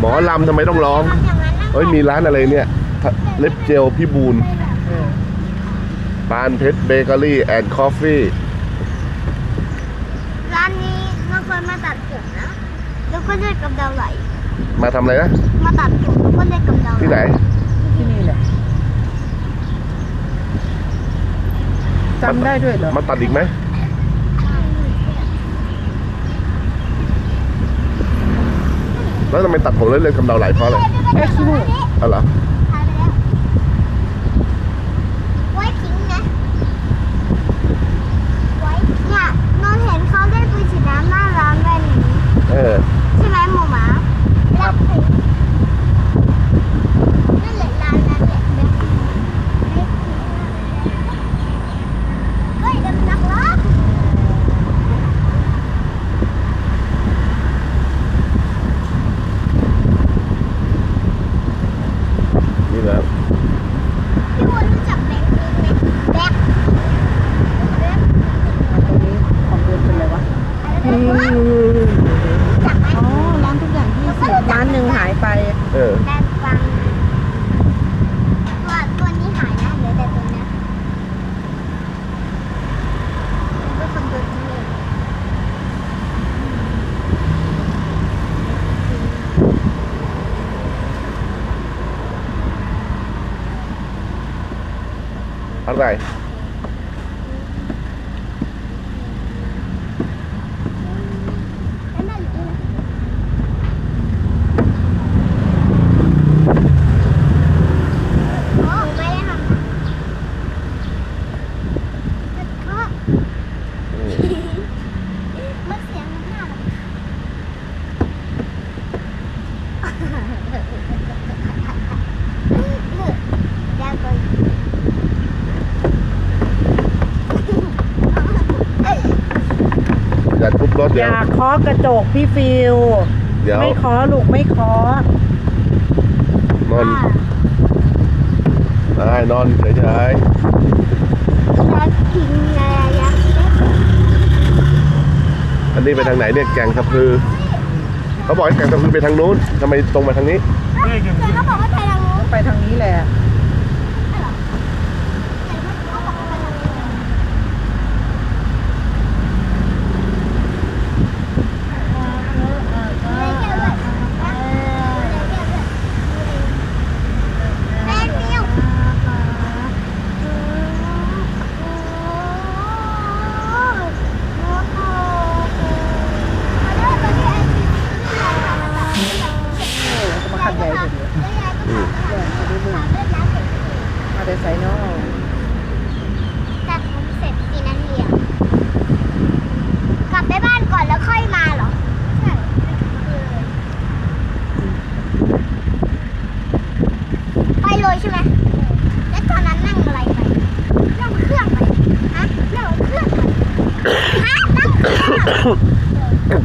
หมอลำทำไมต้องร้องทำอย่างนั้นนะเอ้ยมีร้านอะไรเนี่ย เล็บเจลพี่บูนเออปานเพชรเบเกอรี่แอนด์คอฟฟี่ร้านนี้เราเคยมาตัดผมนะ แล้วก็เลือดกำเดาไหล มาทำอะไรนะ มาตัดผมแล้วก็เลือดกำเดาที่ไหน ที่นี่แหละจำได้ด้วยเหรอ มาตัดอีกไหม แล้วทำไมตัดผมเรื่อยๆกำเดาไหลเพราะอะไรเอ้ยขี้มูกอ๋อเหรอ หายไปแล้ว ไว้ทิ้งนะ ไว้เนี่ยนนเห็นเขาเล่นปืนฉีดน้ำหน้าร้านแบบนี้ เออ ใช่ไหมหมูหมารับไปนั่นแหละร้านนั้นแหละแบบไม่ทิ้งเฮ้ยเดินนักล้อ นี่นะ พี่วนรู้จักแบงค์ไหมแบงค์แบงค์ ตรงนี้ของเดินเป็นอะไรวะ อ๋อ ร้านทุกอย่างที่สิบร้านหนึ่งหายไป เออแบงค์ฟังตัวตัวนี้หายนะเหลือแต่ตัวเนี้ยเป็นคนเดินที่นี่อะไร แล้วนั่นอยู่ที่ไหนอ๋อไม่ได้ทำแต่ก็ อื มมันเสียงมันน่ารักแดงเลยเอ้ยอย่าทุบรถอเดี๋ยวย่าเคาะกระจกพี่ฟิว เดี๋ยวไม่เคาะลูกไม่เคาะนอนได้นอนเฉยรักกิน อะไรยักษ์ๆอันนี้ไปทางไหนเนี่ยแกงสะพือ เขาบอกให้แกงสะพือไปทางนู้นทำไมตรงมาทางนี้แต่เขาบอกว่าไทยรังงูไปทางนี้แหละ แต่ใส่ผมเสร็จกี่นาทีอะกลับไปบ้านก่อนแล้วค่อยมาเหรอ ใช่ไปเลยใช่ไหมแล้วตอนนั้นนั่งอะไรไปนั่งเครื่องไปฮะนั่งเครื่องไปฮะนั่งเครื่อง